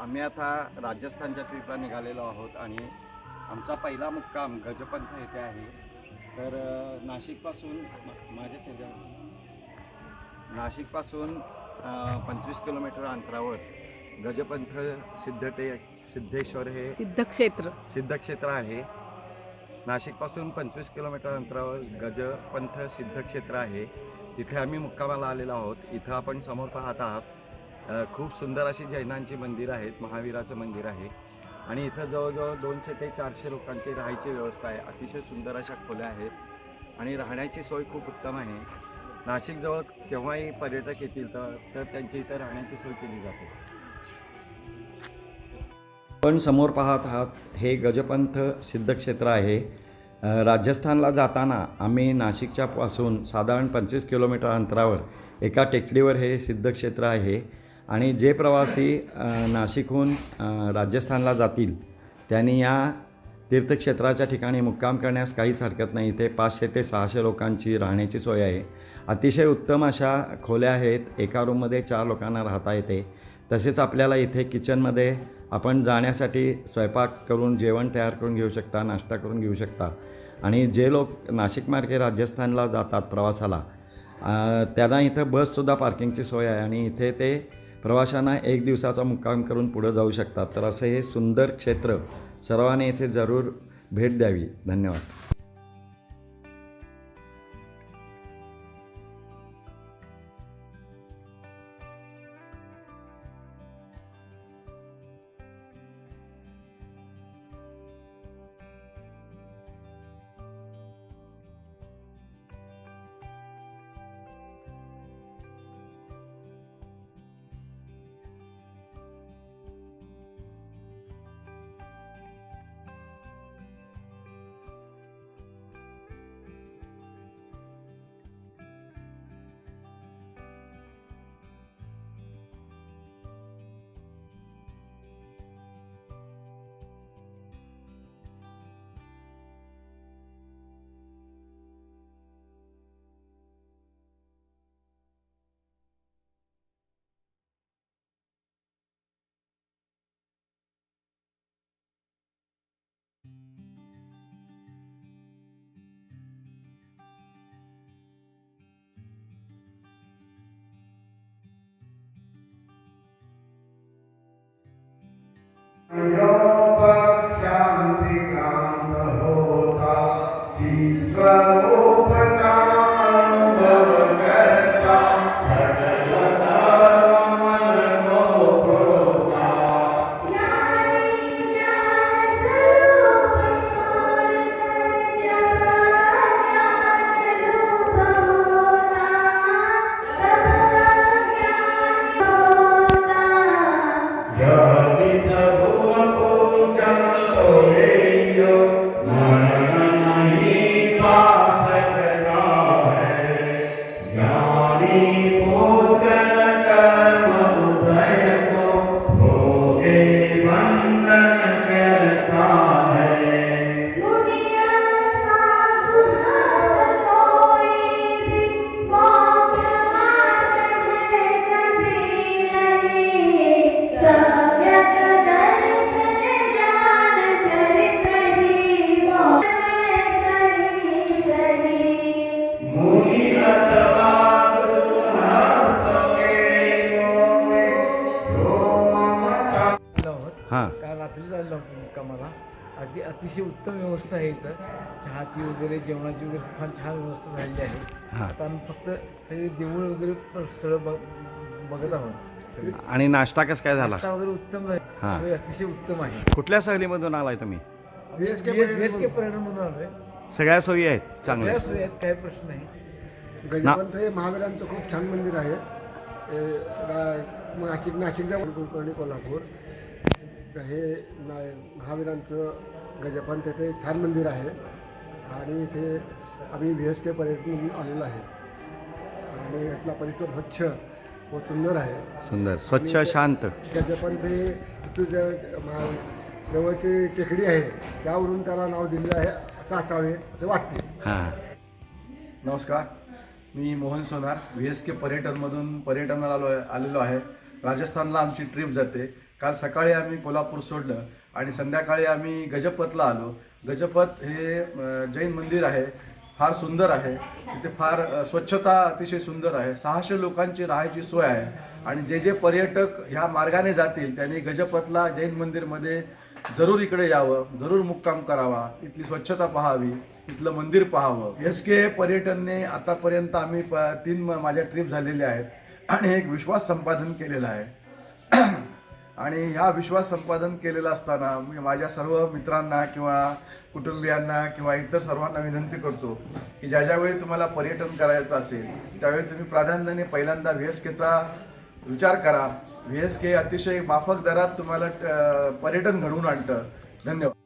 आम्ही आता राजस्थानच्या ट्रिपला निघालेलो आहोत आणि आमचा पहिला मुक्काम गजपंथ येथे आहे. तर नाशिकपासून माझ्या ह्याच्यावर नाशिकपासून पंचवीस किलोमीटर अंतरावर गजपंथ सिद्धटे सिद्धेश्वर हे सिद्धक्षेत्र. सिद्धक्षेत्र आहे. नाशिकपासून पंचवीस किलोमीटर अंतरावर गजपंथ सिद्धक्षेत्र आहे. तिथे आम्ही मुक्कामाला आलेलो आहोत. इथं आपण समोर पाहत आहात खूप सुंदर अशी जैनांची मंदिर आहेत महावीराचं मंदिर आहे. आणि इथं जवळजवळ दोनशे ते चारशे लोकांची राहायची व्यवस्था आहे. अतिशय सुंदर अशा खोल्या आहेत आणि राहण्याची सोय खूप उत्तम आहे. नाशिकजवळ केव्हाही पर्यटक येतील तर तर त्यांची इथं राहण्याची सोय केली जाते. आपण समोर पाहत आहात हे गजपंथ सिद्धक्षेत्र आहे. राजस्थानला जाताना आम्ही नाशिकच्या पासून साधारण पंचवीस किलोमीटर अंतरावर एका टेकडीवर हे सिद्धक्षेत्र आहे. आणि जे प्रवासी नाशिकहून राजस्थानला जातील त्यांनी या तीर्थक्षेत्राच्या ठिकाणी मुक्काम करण्यास काहीच हरकत नाही. इथे पाचशे ते सहाशे लोकांची राहण्याची सोय आहे. अतिशय उत्तम अशा खोल्या आहेत. एका रूममध्ये चार लोकांना राहता येते. तसेच आपल्याला इथे किचनमध्ये आपण जाण्यासाठी स्वयंपाक करून जेवण तयार करून घेऊ शकता नाश्ता करून घेऊ शकता. आणि जे लोक नाशिकमार्गे राजस्थानला जातात प्रवासाला त्यांना इथं बससुद्धा पार्किंगची सोय आहे. आणि इथे ते प्रवाशांना एक दिवसाचा मुक्काम करून पुढं जाऊ शकतात. तर असं हे सुंदर क्षेत्र सर्वांनी येथे जरूर भेट द्यावी. धन्यवाद. Ya अतिशय उत्तम व्यवस्था आहे इथं. चहाची वगैरे जेवणाची वगैरे फार छान व्यवस्था झालेली आहे. हां. आता आम्ही फक्त सगळे देऊळ वगैरे स्थळं बघ बघत आहोत. सगळी. आणि नाश्ता कसं काय झाला? वगैरे उत्तम हां. अतिशय उत्तम आहे. कुठल्या सहलीमधून आलाय तुम्ही? पर्यटन म्हणून. आलोय. सगळ्या सोयी आहेत चांगल्या. सगळ्या सोयी आहेत काही प्रश्न नाही. गजपंथ हे महावीरांचं खूप छान मंदिर आहे. हे रा- नाशिक नाशिक जवळ कुलकर्णी कोल्हापूर. हे ना महावीरांचं गजपंथ हे छान मंदिर आहे. आणि इथे आम्ही व्ही एस के पर्यटन म्हणून आलेलो आहे. आणि यातला परिसर स्वच्छ व सुंदर आहे. सुंदर. स्वच्छ शांत. गजपंथ हे तिथून जवळची टेकडी आहे. त्यावरून त्याला नाव दिलेलं आहे असं असावे असं वाटते. हां. नमस्कार. मी Mohan Sonar V S K पर्यटनमधून पर्यटनाला आलो आलेलो आहे. राजस्थानला आमची ट्रिप जाते. काल सकाळी आम्ही कोल्हापूर सोडलं. आणि संध्याकाळी आम्ही गजपतला आलो. गजपत हे जैन मंदिर आहे. फार सुंदर आहे. तिथे फार स्वच्छता अतिशय सुंदर आहे. सहाशे लोकांची राहायची सोय आहे. आणि जे जे पर्यटक ह्या मार्गाने जातील त्यांनी गजपतला जैन मंदिरमध्ये जरूर इकडे यावं. जरूर मुक्काम करावा. इथली स्वच्छता पहावी. इथलं मंदिर पाहावं. एस के पर्यटनने आतापर्यंत आम्ही प तीन माझ्या ट्रिप झालेल्या आहेत. आणि एक विश्वास संपादन केलेला आहे. आणि ह्या विश्वास संपादन केलेला असताना मी माझ्या सर्व मित्रांना किंवा कुटुंबियांना किंवा इतर सर्वांना विनंती करतो की ज्या ज्यावेळी तुम्हाला पर्यटन करायचं असेल त्यावेळी तुम्ही प्राधान्याने पहिल्यांदा व्ही एस केचा विचार करा. व्ही एस के अतिशय माफक दरात तुम्हाला पर्यटन घडवून आणतं. धन्यवाद.